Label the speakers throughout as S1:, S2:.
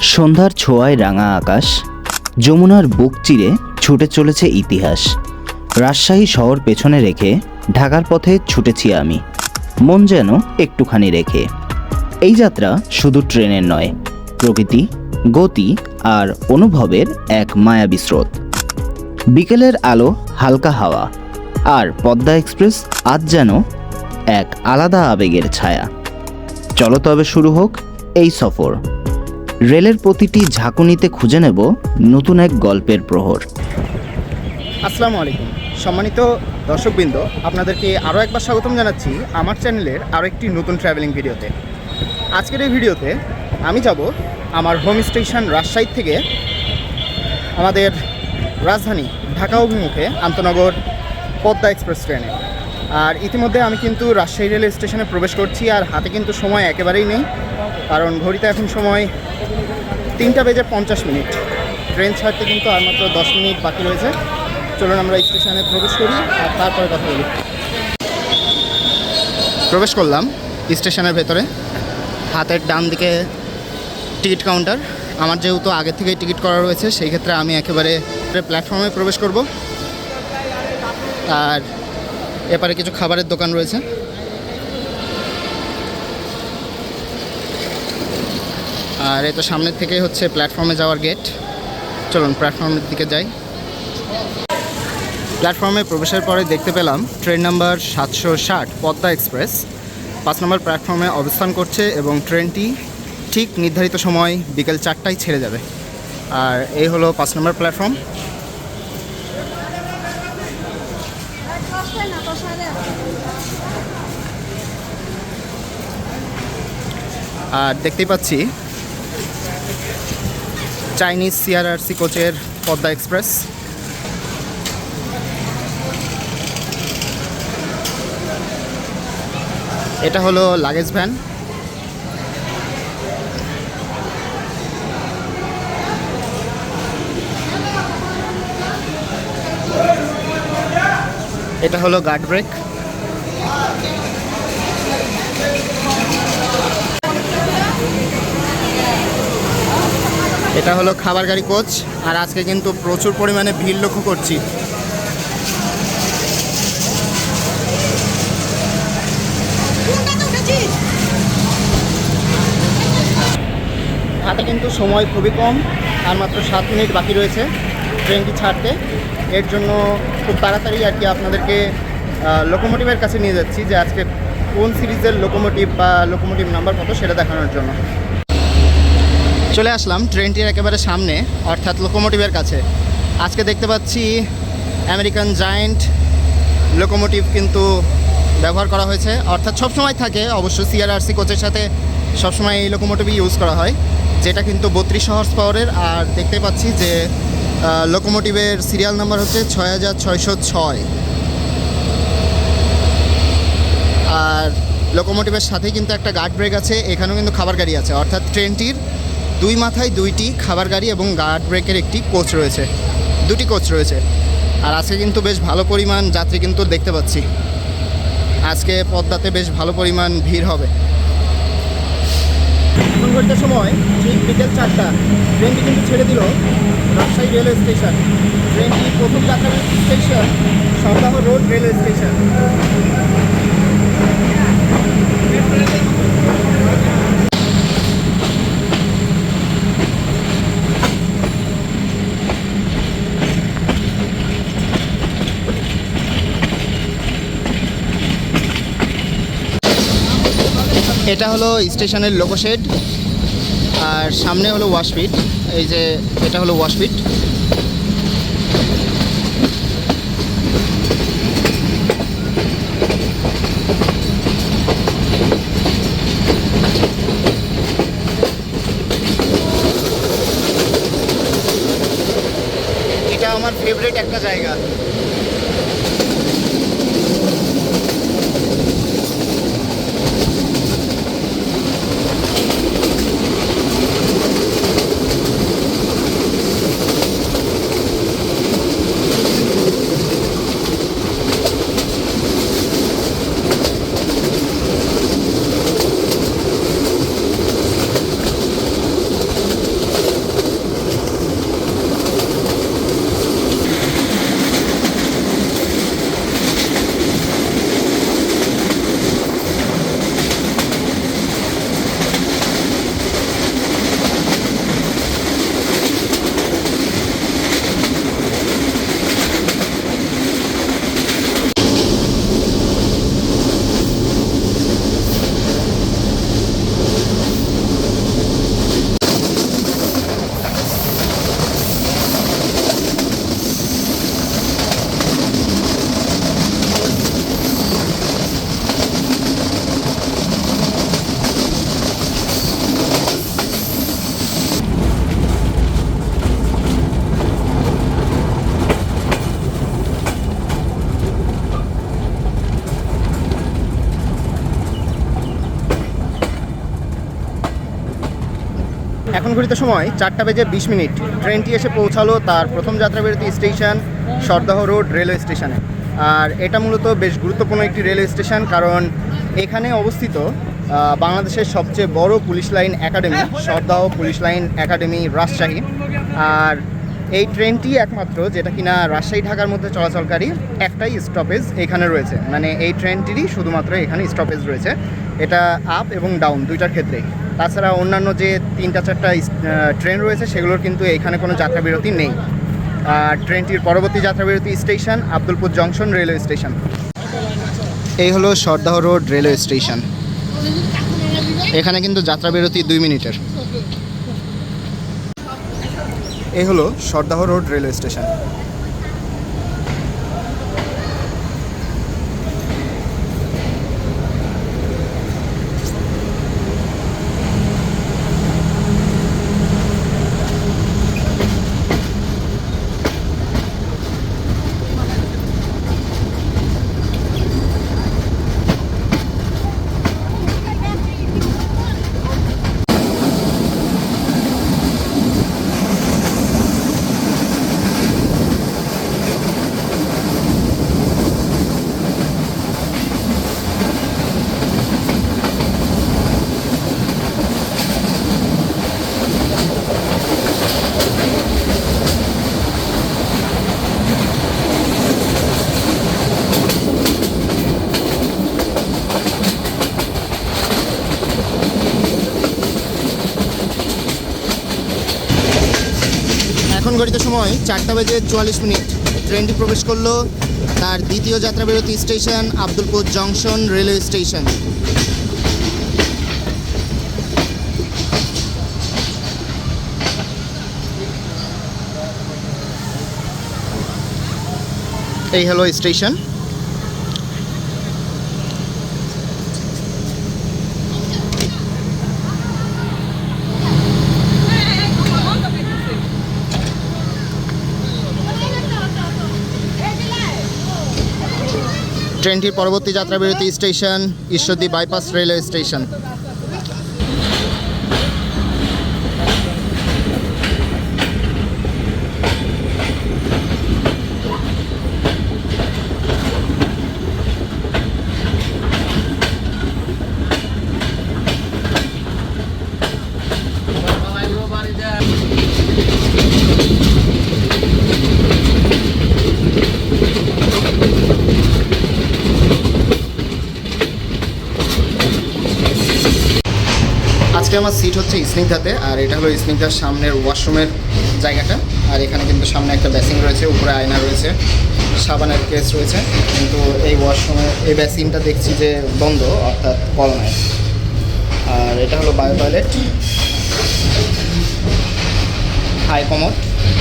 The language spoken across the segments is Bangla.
S1: সন্ধ্যার ছোঁয়ায় রাঙা আকাশ, যমুনার বুক চিরে ছুটে চলেছে ইতিহাস। রাজশাহী শহর পেছনে রেখে ঢাকার পথে ছুটেছি আমি। মন যেন একটুখানি রেখে। এই যাত্রা শুধু ট্রেনের নয়, প্রকৃতি, গতি আর অনুভবের এক মায়াবী স্রোত। বিকেলের আলো হালকা হাওয়া আর পদ্মা এক্সপ্রেস আজ যেন এক আলাদা আবেগের ছায়া। চলো তবে শুরু হোক এই সফর। রেলের প্রতিটি ঝাঁকুনিতে খুঁজে নেব নতুন এক গল্পের প্রহর।
S2: আসসালামু আলাইকুম। সম্মানিত দর্শকবৃন্দ, আপনাদেরকে আরও একবার স্বাগতম জানাচ্ছি আমার চ্যানেলের আরও একটি নতুন ট্রাভেলিং ভিডিওতে। আজকের এই ভিডিওতে আমি যাব আমার হোম স্টেশন রাজশাহী থেকে আমাদের রাজধানী ঢাকা অভিমুখে আন্তনগর পদ্মা এক্সপ্রেস ট্রেনে। আর ইতিমধ্যে আমি কিন্তু রাজশাহী রেল স্টেশনে প্রবেশ করছি, আর হাতে কিন্তু সময় একেবারেই নেই। কারণ ঘড়িতে এখন সময় তিনটা বেজে পঞ্চাশ মিনিট। ট্রেন ছাড়তে কিন্তু আর মাত্র দশ মিনিট বাকি রয়েছে। চলুন আমরা স্টেশনে প্রবেশ করি আর তারপরে কথা বলি। প্রবেশ করলাম স্টেশনের ভেতরে। হাতের ডান দিকে টিকিট কাউন্টার। আমার যেহেতু আগে থেকেই টিকিট করা রয়েছে, সেই ক্ষেত্রে আমি একেবারে প্ল্যাটফর্মে প্রবেশ করব। আর এপারে কিছু খাবারের দোকান রয়েছে। আর তো সামনের থেকেই হচ্ছে প্ল্যাটফর্মে যাওয়ার গেট চলুন প্ল্যাটফর্মের দিকে যাই। প্ল্যাটফর্মে প্রবেশের পরে দেখতে পেলাম ট্রেন নাম্বার সাতশো ষাট, পদ্মা এক্সপ্রেস। পাঁচ নম্বর প্ল্যাটফর্মে অবস্থান করছে এবং ট্রেনটি ঠিক নির্ধারিত সময় বিকেল চারটায় ছেড়ে যাবে। আর এই হলো পাঁচ নম্বর প্ল্যাটফর্ম আর দেখতেই পাচ্ছি চাইনিজ সিআরআরসি কোচের পদ্মা এক্সপ্রেস। এটা হলো লাগেজ ভ্যান এটা হলো গার্ড ব্রেক এটা হলো খাবার গাড়ি কোচ, আর আজকে কিন্তু প্রচুর পরিমাণে ভিড় লক্ষ্য করছি। হাতে কিন্তু সময় খুবই কম, আর মাত্র সাত মিনিট বাকি রয়েছে ট্রেনটি ছাড়তে। এর জন্য খুব তাড়াতাড়ি আর কি আপনাদেরকে লোকোমোটিভের কাছে নিয়ে যাচ্ছি যে আজকে কোন সিরিজের লোকোমোটিভ বা লোকোমোটিভ নাম্বার কত সেটা দেখানোর জন্য। চলে আসলাম ট্রেনটির একেবারে সামনে, অর্থাৎ লোকোমোটিভের কাছে। আজকে দেখতে পাচ্ছি আমেরিকান জায়েন্ট লোকোমোটিভ কিন্তু ব্যবহার করা হয়েছে। অর্থাৎ সবসময় থাকে, অবশ্য সিআরআরসি কোচের সাথে সবসময় এই লোকোমোটিভই ইউজ করা হয়, যেটা কিন্তু বত্রিশ হর্স পাওয়ারের আর দেখতে পাচ্ছি যে লোকোমোটিভের সিরিয়াল নাম্বার হচ্ছে ছয় হাজার ছয়শো ছয়। আর লোকোমোটিভের সাথেই কিন্তু একটা গার্ড ব্রেক আছে, এখানেও কিন্তু খাবার গাড়ি আছে। অর্থাৎ ট্রেনটির দুই মাথায় দুইটি খাবার গাড়ি এবং গার্ড ব্রেকের একটি কোচ রয়েছে। দুটি কোচ রয়েছে। আর আজকে কিন্তু বেশ ভালো পরিমাণ যাত্রী কিন্তু দেখতে পাচ্ছি। আজকে পদ্মাতে বেশ ভালো পরিমাণ ভিড় হবে। ঘটতে সময় ঠিক বিকেল চারটা ট্রেনটি কিন্তু ছেড়ে দিল রাজশাহী রেলওয়ে স্টেশন। ট্রেনটি প্রথম যাত্রা station Sardah road railway station. এটা হলো স্টেশনের লোকোশেড, আর সামনে হলো ওয়াশপিট এই যে এটা হলো ওয়াশপিট এটা আমার ফেভারিট একটা জায়গা। ঘড়িতে সময় চারটা বেজে বিশ মিনিট। ট্রেনটি এসে পৌঁছালো তার প্রথম যাত্রাবিরতি স্টেশন সরদাহ রোড রেলওয়ে স্টেশনে। আর এটা মূলত বেশ গুরুত্বপূর্ণ একটি রেলওয়ে স্টেশন কারণ এখানে অবস্থিত বাংলাদেশের সবচেয়ে বড় police line academy, Sardah police line academy Rajshahi. আর এই ট্রেনটি একমাত্র যেটা কিনা রাজশাহী ঢাকার মধ্যে চলাচলকারী একটাই স্টপেজ এখানে রয়েছে। মানে এই ট্রেনটিরই শুধুমাত্র এখানে স্টপেজ রয়েছে। এটা আপ এবং ডাউন দুইটার ক্ষেত্রেই। তাছাড়া অন্যান্য যে তিনটা চারটা ট্রেন রয়েছে, সেগুলোর কিন্তু এখানে কোনো যাত্রা বিরতি নেই। আর ট্রেনটির পরবর্তী যাত্রা বিরতি station Abdulpur junction railway station এই হলো সরদাহ রোড রেলওয়ে স্টেশন এখানে কিন্তু যাত্রা বিরতি দুই মিনিটের। এই হলো সরদাহ রোড রেলওয়ে স্টেশন এখন ঘড়িতে সময় চারটা বেজে চুয়াল্লিশ মিনিট। ট্রেনটি প্রবেশ করল তার দ্বিতীয় যাত্রাবিরতি station, Abdulpur junction railway station. এই হলো স্টেশন। ট্রেনটির পরবর্তী যাত্রাবিরতি station Ishwardi bypass railway station আজকে আমার সিট হচ্ছে স্নিগ্ধাতে, আর এটা হলো স্নিগ্ধার সামনের ওয়াশরুমের জায়গাটা। আর এখানে কিন্তু সামনে একটা বেসিন রয়েছে, উপরে আয়না রয়েছে, সাবানের কেস রয়েছে। কিন্তু এই ওয়াশরুমে, এই বেসিনটা দেখছি যে বন্ধ, অর্থাৎ কল নাই আর এটা হলো বায়ো টয়লেট হাই কমোড,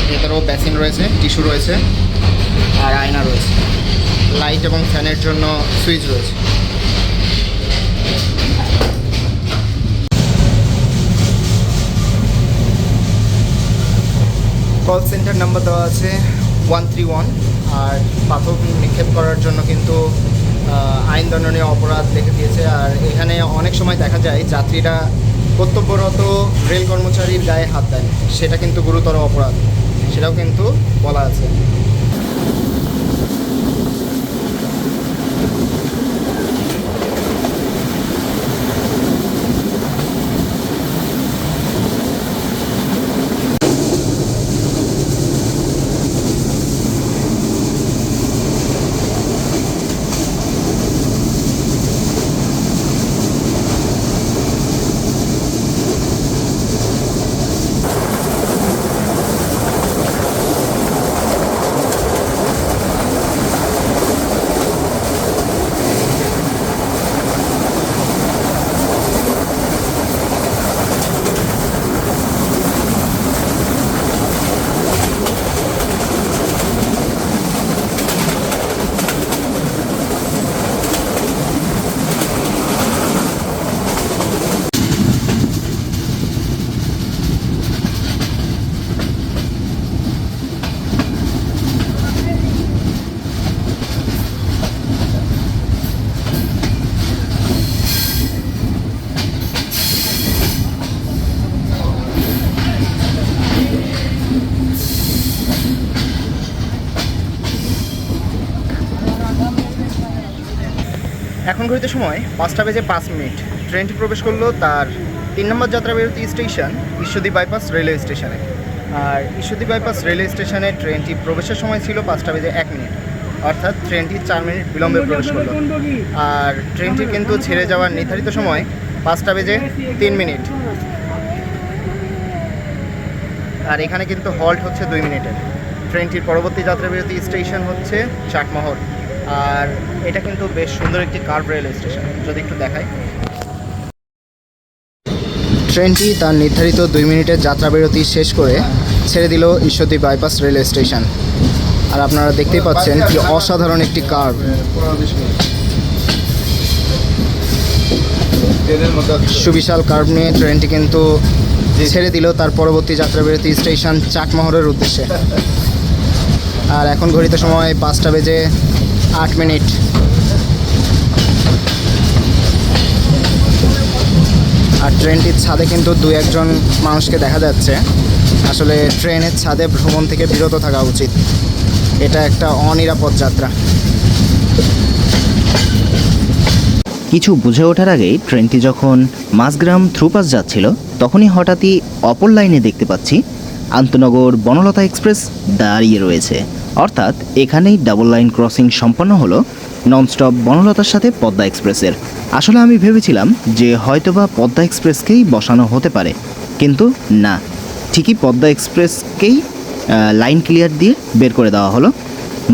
S2: ভেতরেও বেসিন রয়েছে, টিস্যু রয়েছে, আর আয়না রয়েছে। লাইট এবং ফ্যানের জন্য সুইচ রয়েছে। কল সেন্টার নাম্বার দেওয়া আছে ওয়ান থ্রি ওয়ান আর পাথর নিক্ষেপ করার জন্য কিন্তু আইন দণ্ডনীয় অপরাধ লিখে দিয়েছে। আর এখানে অনেক সময় দেখা যায় যাত্রীরা কর্তব্যরত রেল কর্মচারীর গায়ে হাত দেয় সেটা কিন্তু গুরুতর অপরাধ। সেটাও কিন্তু বলা আছে। ঘড়িতে সময় পাঁচটা বেজে পাঁচ মিনিট। ট্রেনটি প্রবেশ করল তার তিন নম্বর যাত্রা বিরতি স্টেশন ঈশ্বরদী বাইপাস রেলওয়ে স্টেশনে। আর ঈশ্বরদী বাইপাস রেলওয়ে স্টেশনে ট্রেনটি প্রবেশের সময় ছিল পাঁচটা বেজে এক মিনিট। অর্থাৎ ট্রেনটি চার মিনিট বিলম্বে প্রবেশ করল। আর ট্রেনটি কিন্তু ছেড়ে যাওয়ার নির্ধারিত সময় পাঁচটা বেজে তিন মিনিট। আর এখানে কিন্তু হল্ট হচ্ছে দুই মিনিটের। ট্রেনটির পরবর্তী যাত্রা বিরতি স্টেশন হচ্ছে চাটমহল আর এটা কিন্তু বেশ সুন্দর একটি কার্ভ রেল স্টেশন, যদি একটু দেখাই। ট্রেনটি তার নির্ধারিত দুই মিনিটের যাত্রা বিরতি শেষ করে ছেড়ে দিল ঈশ্বরদী বাইপাস রেল স্টেশন। আর আপনারা দেখতেই পাচ্ছেন কি অসাধারণ একটি কার্ভ। সুবিশাল কার্ভ নিয়ে ট্রেনটি কিন্তু ছেড়ে দিল তার পরবর্তী যাত্রা বিরতি স্টেশন চাটমহরের উদ্দেশ্যে। আর এখন ঘড়িতে সময় পাঁচটা বেজে আট মিনিট। আর ট্রেনটির ছাদে কিন্তু দু একজন মানুষকে দেখা যাচ্ছে। আসলে ট্রেনের ছাদে ভ্রমণ থেকে বিরত থাকা উচিত। এটা একটা অনিরাপদ যাত্রা।
S1: কিছু বুঝে ওঠার আগেই ট্রেনটি যখন মাঝগ্রাম থ্রুপাস যাচ্ছিল, তখনই হঠাৎই অপর লাইনে দেখতে পাচ্ছি আন্তনগর বনলতা এক্সপ্রেস দাঁড়িয়ে রয়েছে। অর্থাৎ এখানেই ডাবল লাইন ক্রসিং সম্পন্ন হলো ননস্টপ বনলতার সাথে পদ্মা এক্সপ্রেসের। আসলে আমি ভেবেছিলাম যে হয়তোবা পদ্মা এক্সপ্রেসকেই বসানো হতে পারে, কিন্তু না। ঠিকই পদ্মা এক্সপ্রেসকেই লাইন ক্লিয়ার দিয়ে বের করে দেওয়া হলো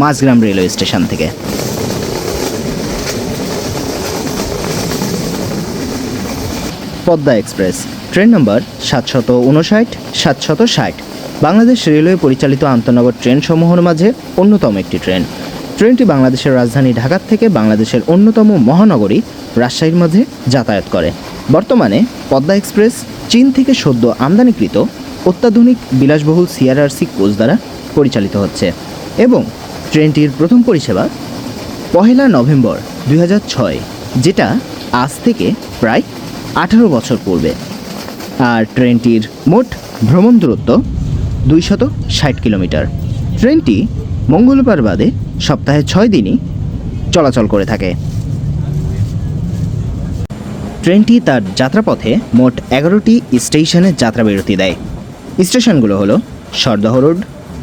S1: মাঝগ্রাম রেলওয়ে স্টেশন থেকে। পদ্মা এক্সপ্রেস, ট্রেন নম্বর সাতশত উনষাট, সাতশত ষাট। বাংলাদেশ রেলওয়ে পরিচালিত আন্তনগর ট্রেনসমূহের মাঝে অন্যতম একটি ট্রেন। ট্রেনটি বাংলাদেশের রাজধানী ঢাকার থেকে বাংলাদেশের অন্যতম মহানগরী রাজশাহীর মাঝে যাতায়াত করে। বর্তমানে পদ্মা এক্সপ্রেস চীন থেকে সদ্য আমদানিকৃত অত্যাধুনিক বিলাসবহুল সিআরআরসি কোচ দ্বারা পরিচালিত হচ্ছে এবং ট্রেনটির প্রথম পরিষেবা পহেলা নভেম্বর দুই হাজার ছয়, যেটা আজ থেকে প্রায় আঠারো বছর পূর্বে। আর ট্রেনটির মোট ভ্রমণ দূরত্ব দুইশত ষাট কিলোমিটার। ট্রেনটি মঙ্গলবার বাদে সপ্তাহে ছয় দিনই চলাচল করে থাকে। ট্রেনটি তার যাত্রাপথে মোট এগারোটি স্টেশনে যাত্রা বিরতি দেয়। স্টেশনগুলো হলো Sardah road,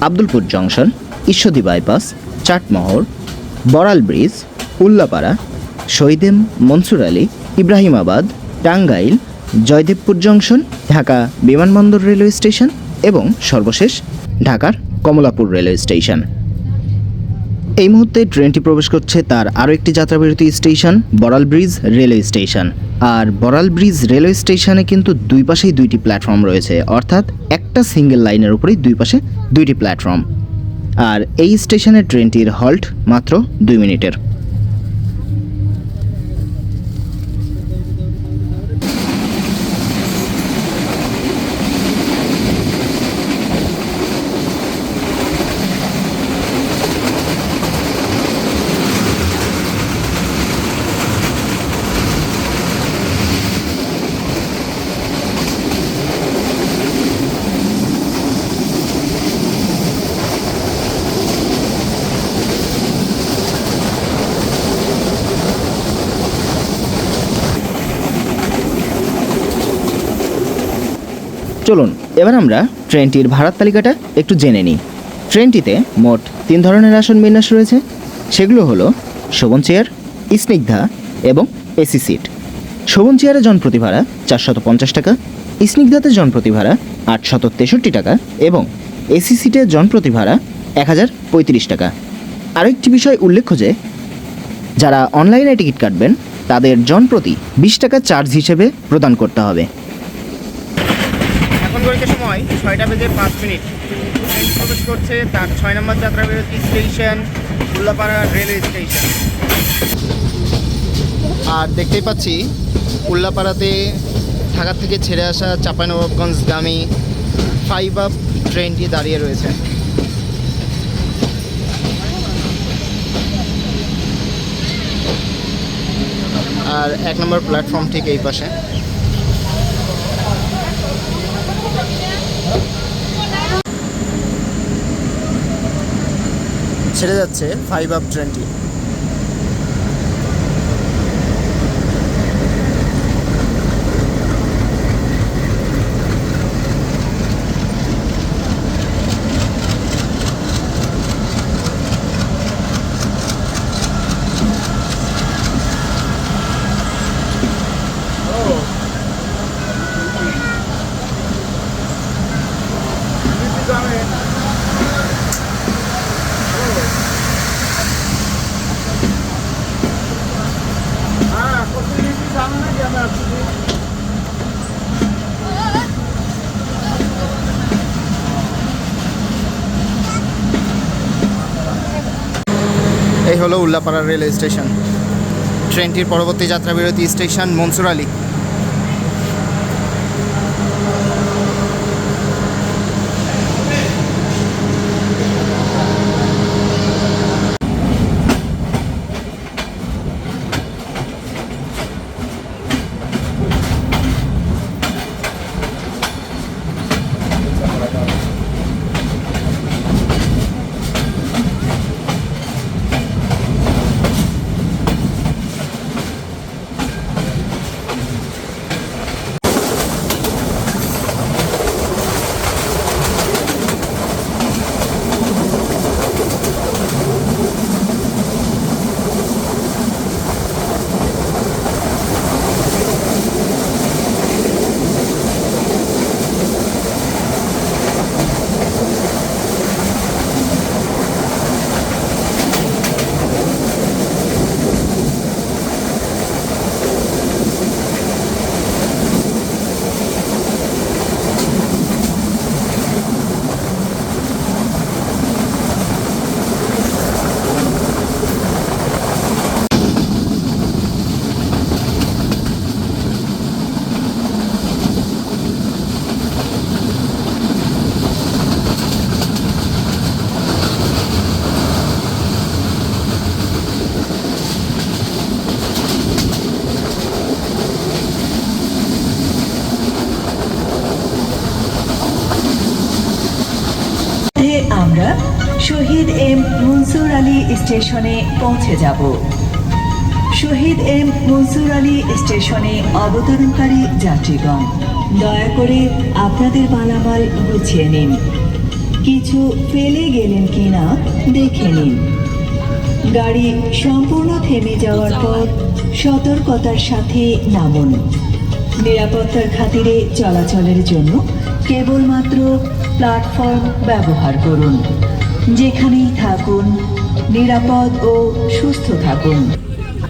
S1: Abdulpur junction, Ishwardi bypass, Chatmohar, Baral bridge, Ullapara, Shahid Mansur Ali, Ibrahimabad, Tangail, Joydebpur junction, Dhaka বিমানবন্দর রেলওয়ে স্টেশন এবং সর্বশেষ ঢাকার কমলাপুর রেলওয়ে স্টেশন। এই মুহূর্তে ট্রেনটি প্রবেশ করছে তার আরও একটি যাত্রাবিরতি station Baral bridge railway station. আর বড়াল ব্রিজ রেলওয়ে স্টেশনে কিন্তু দুই পাশেই দুইটি প্ল্যাটফর্ম রয়েছে, অর্থাৎ একটা সিঙ্গেল লাইনের উপরেই দুই পাশে দুইটি প্ল্যাটফর্ম। আর এই স্টেশনের ট্রেনটির হল্ট মাত্র দুই মিনিটের। চলুন, এবার আমরা ট্রেনটির ভাড়ার তালিকাটা একটু জেনে নিই। ট্রেনটিতে মোট তিন ধরনের আসন বিন্যাস রয়েছে। সেগুলো হলো শোভন চেয়ার, স্নিগ্ধা এবং এসি সিট। শোভন চেয়ারে জনপ্রতি ভাড়া চারশত পঞ্চাশ টাকা, স্নিগ্ধাতে জনপ্রতি ভাড়া আটশত তেষট্টি টাকা এবং এসি সিটের জনপ্রতি ভাড়া এক হাজার পঁয়ত্রিশ টাকা। আরেকটি বিষয় উল্লেখ্য যে, যারা অনলাইনে টিকিট কাটবেন, তাদের জনপ্রতি বিশ টাকা চার্জ হিসেবে প্রদান করতে হবে।
S2: সময় ছয়টা বেজে পাঁচ মিনিট। ট্রেন প্রবেশ করছে, তার ছয় নম্বর যাত্রা বিরতি স্টেশন উল্লাপাড়া রেলওয়ে স্টেশন। আর দেখতেই পাচ্ছি, উল্লাপাড়াতে ঢাকা থেকে ছেড়ে আসা চাঁপাইনবাবগঞ্জগামী ফাইভ আপ ট্রেনটি দাঁড়িয়ে রয়েছে। আর এক নম্বর প্ল্যাটফর্ম ঠিক এই পাশে। ছেড়ে যাচ্ছে ফাইভ আপ ট্রেনটি হলো উল্লাপাড়া রেল স্টেশন। ট্রেনটির পরবর্তী যাত্রাবিরতি স্টেশন মনসুর আলী
S3: মধ্যে আমরা শহীদ এম মনসুর আলী স্টেশনে পৌঁছে যাব। শহীদ এম মনসুর আলী স্টেশনে অবতরণকারী যাত্রীগণ, দয়া করে আপনাদের মালামাল গুছিয়ে নিন। কিছু ফেলে গেলেন কিনা দেখে নিন। গাড়ি সম্পূর্ণ থেমে যাওয়ার পর সতর্কতার সাথে নামুন। নিরাপত্তার খাতিরে চলাচলের জন্য কেবলমাত্র প্ল্যাটফর্ম ব্যবহার করুন। যেখানেই থাকুন, নিরাপদ ও সুস্থ থাকুন।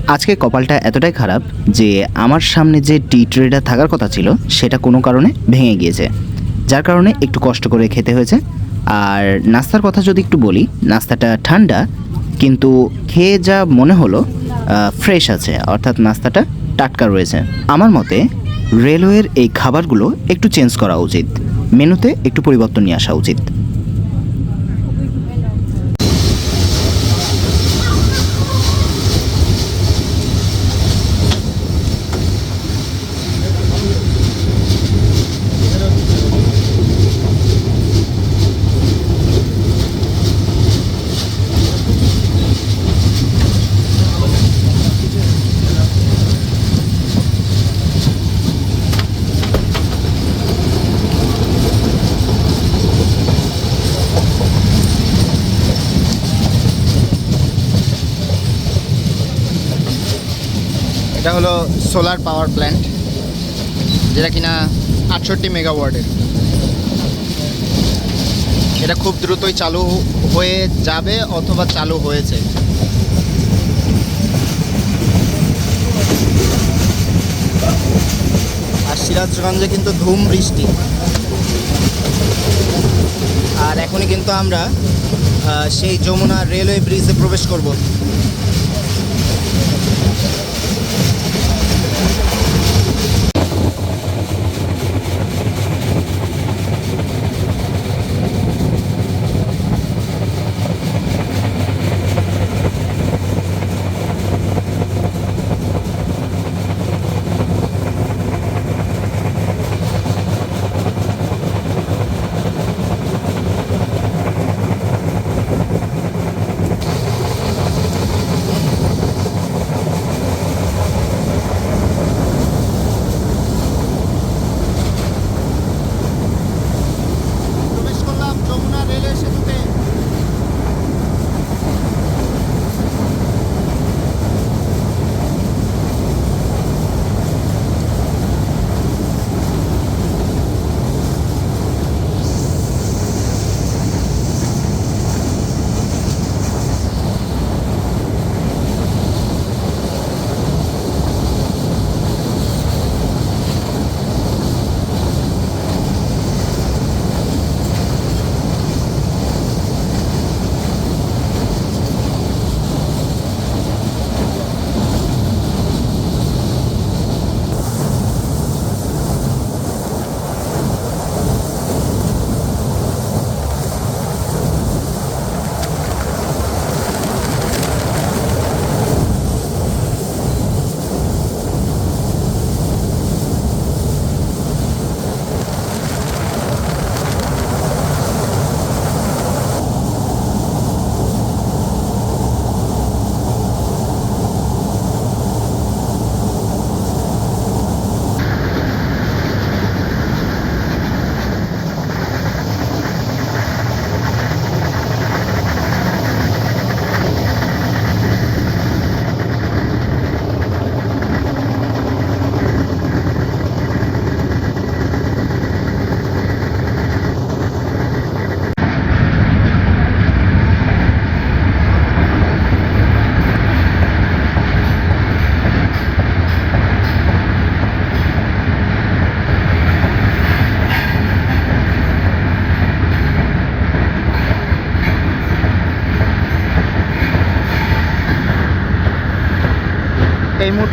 S1: আজকে কপালটা এতটাই খারাপ যে আমার সামনে যে টি ট্রেটা থাকার কথা ছিল, সেটা কোনো কারণে ভেঙে গিয়েছে। যার কারণে একটু কষ্ট করে খেতে হয়েছে। আর নাস্তার কথা যদি একটু বলি, নাস্তাটা ঠান্ডা, কিন্তু খেয়ে যা মনে হলো ফ্রেশ আছে, অর্থাৎ নাস্তাটা টাটকা রয়েছে। আমার মতে, রেলওয়ের এই খাবারগুলো একটু চেঞ্জ করা উচিত। মেনুতে একটু পরিবর্তন নিয়ে আসা উচিত।
S2: এটা হলো সোলার পাওয়ার প্ল্যান্ট যেটা কিনা আটষট্টি মেগাওয়ার্ডের এটা খুব দ্রুতই চালু হয়ে যাবে অথবা চালু হয়েছে। আর সিরাজগঞ্জে কিন্তু ধুম বৃষ্টি। আর এখনই কিন্তু আমরা সেই যমুনা রেলওয়ে ব্রিজে প্রবেশ করব।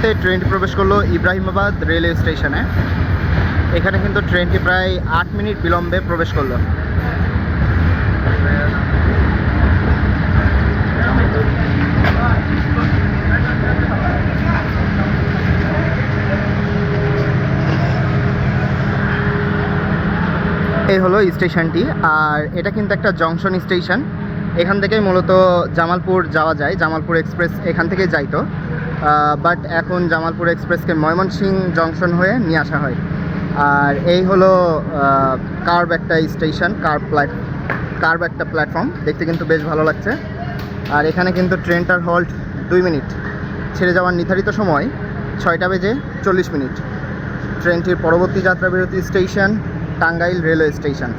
S2: মুহূর্তে ট্রেনটি প্রবেশ করল ইব্রাহিমাবাদ রেলওয়ে স্টেশনে। এখানে কিন্তু ট্রেনটি প্রায় আট মিনিট বিলম্বে প্রবেশ করল। এই হলো স্টেশনটি, আর এটা কিন্তু একটা জংশন স্টেশন। এখান থেকেই মূলত জামালপুর যাওয়া যায়। জামালপুর এক্সপ্রেস এখান থেকে যাইতো। বাট এখন জামালপুর এক্সপ্রেসকে ময়মনসিং জংশন হয়ে নিয়ে আসা হয়। আর এই হলো কার্ভ একটা স্টেশন কার্ভ প্ল্যাট কার্ভ একটা প্ল্যাটফর্ম দেখতে কিন্তু বেশ ভালো লাগছে। আর এখানে কিন্তু ট্রেনটার হল্ট দুই মিনিট। ছেড়ে যাওয়ার নির্ধারিত সময় ছয়টা বেজে চল্লিশ মিনিট। ট্রেনটির পরবর্তী যাত্রা বিরতি স্টেশন টাঙ্গাইল রেলওয়ে স্টেশন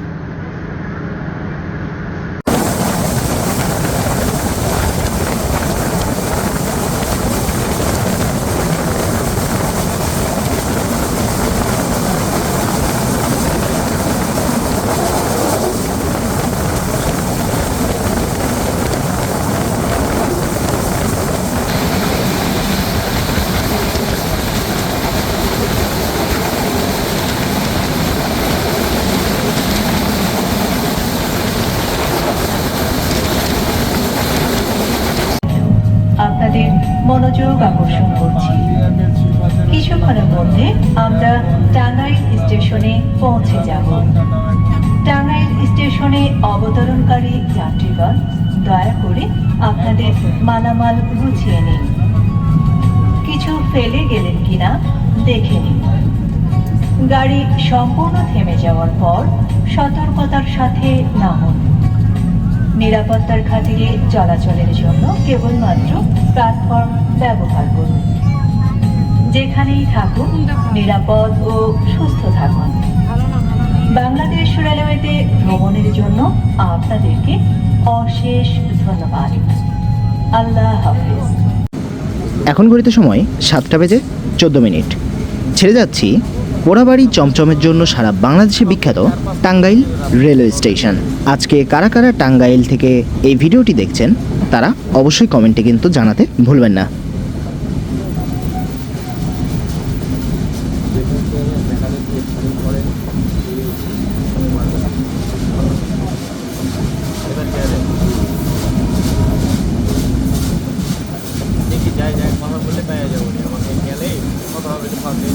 S3: আপনাদের মনোযোগ আকর্ষণ করছি। কিছুক্ষণের মধ্যে আমরা টাঙ্গাইল স্টেশনে পৌঁছে যাব। টাঙ্গাইল স্টেশনে অবতরণকারী যাত্রীগণ, দয়া করে আপনাদের মালামাল গুছিয়ে নিন। কিছু ফেলে গেলেন কিনা দেখে নিন। গাড়ি সম্পূর্ণ থেমে যাওয়ার পর সতর্কতার সাথে নামুন। নিরাপত্তার খাতিরে চলাচলের জন্য কেবলমাত্র প্ল্যাটফর্ম ব্যবহার করুন। যেখানেই থাকুন, নিরাপদ ও সুস্থ থাকুন। বাংলাদেশ রেলওয়েতে ভ্রমণের জন্য আপনাদেরকে অশেষ ধন্যবাদ। আল্লাহ হাফিজ।
S1: এখন ঘড়িতে সময় সাতটা বেজে চোদ্দ মিনিট। ছেড়ে যাচ্ছি পোড়াবাড়ি চমচমের জন্য সারা বাংলাদেশে বিখ্যাত টাঙ্গাইল রেলওয়ে স্টেশন। আজকে কারা কারা টাঙ্গাইল থেকে এই ভিডিওটি দেখছেন, তারা অবশ্যই কমেন্টে কিন্তু জানাতে ভুলবেন না
S4: দেখি যাই যাই কথা বললে পেয়ে যাব রে আমাকে গেলে কথা হবে একটু ফাঁকে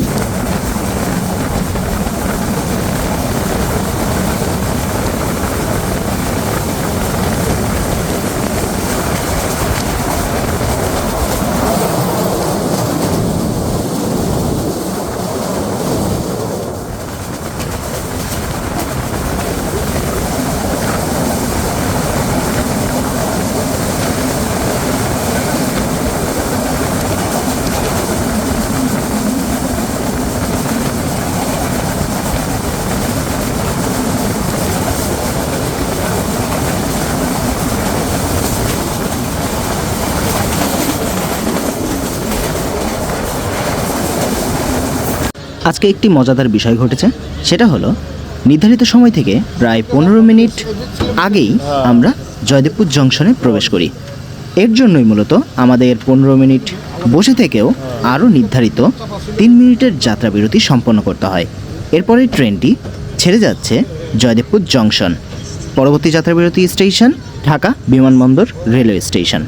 S1: আজকে একটি মজাদার বিষয় ঘটেছে। সেটা হলো, নির্ধারিত সময় থেকে প্রায় পনেরো মিনিট আগেই আমরা জয়দেবপুর জংশনে প্রবেশ করি। এর জন্যই মূলত আমাদের পনেরো মিনিট বসে থেকেও আরও নির্ধারিত তিন মিনিটের যাত্রা বিরতি সম্পন্ন করতে হয়। এরপরে ট্রেনটি ছেড়ে যাচ্ছে জয়দেবপুর জংশন। পরবর্তী যাত্রা বিরতি স্টেশন, ঢাকা বিমানবন্দর রেলওয়ে স্টেশন।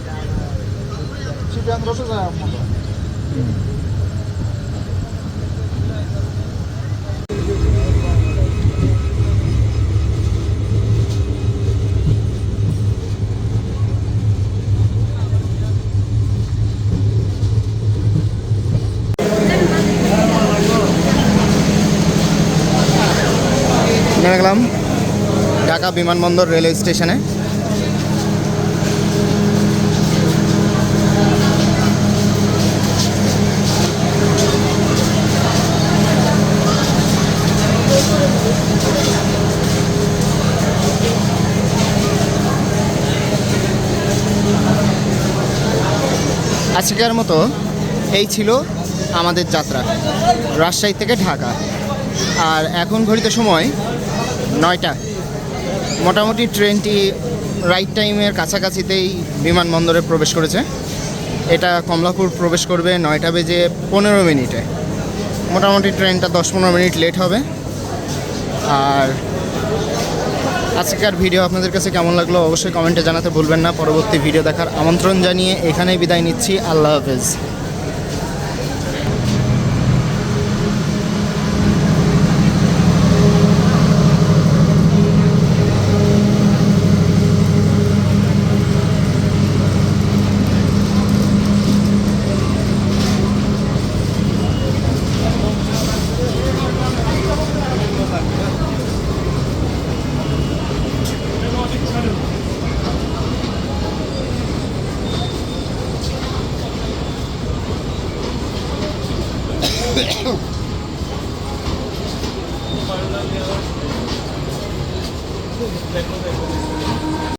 S2: ঢাকা বিমানবন্দর রেলওয়ে স্টেশনে। আজকের মতো এই ছিল আমাদের যাত্রা, রাজশাহী থেকে ঢাকা। আর এখন ঘড়িতে সময় নয়টা। মোটামুটি ট্রেনটি রাইট টাইমের কাছাকাছিতেই বিমানবন্দরে প্রবেশ করেছে। এটা কমলাপুর প্রবেশ করবে নয়টা বেজে পনেরো মিনিটে। মোটামুটি ট্রেনটা দশ পনেরো মিনিট লেট হবে। আর আজকের ভিডিও আপনাদের কাছে কেমন লাগল অবশ্যই কমেন্টে জানাতে ভুলবেন না। পরবর্তী ভিডিও দেখার আমন্ত্রণ জানিয়ে এখানেই বিদায় নিচ্ছি। আল্লাহ হাফেজ।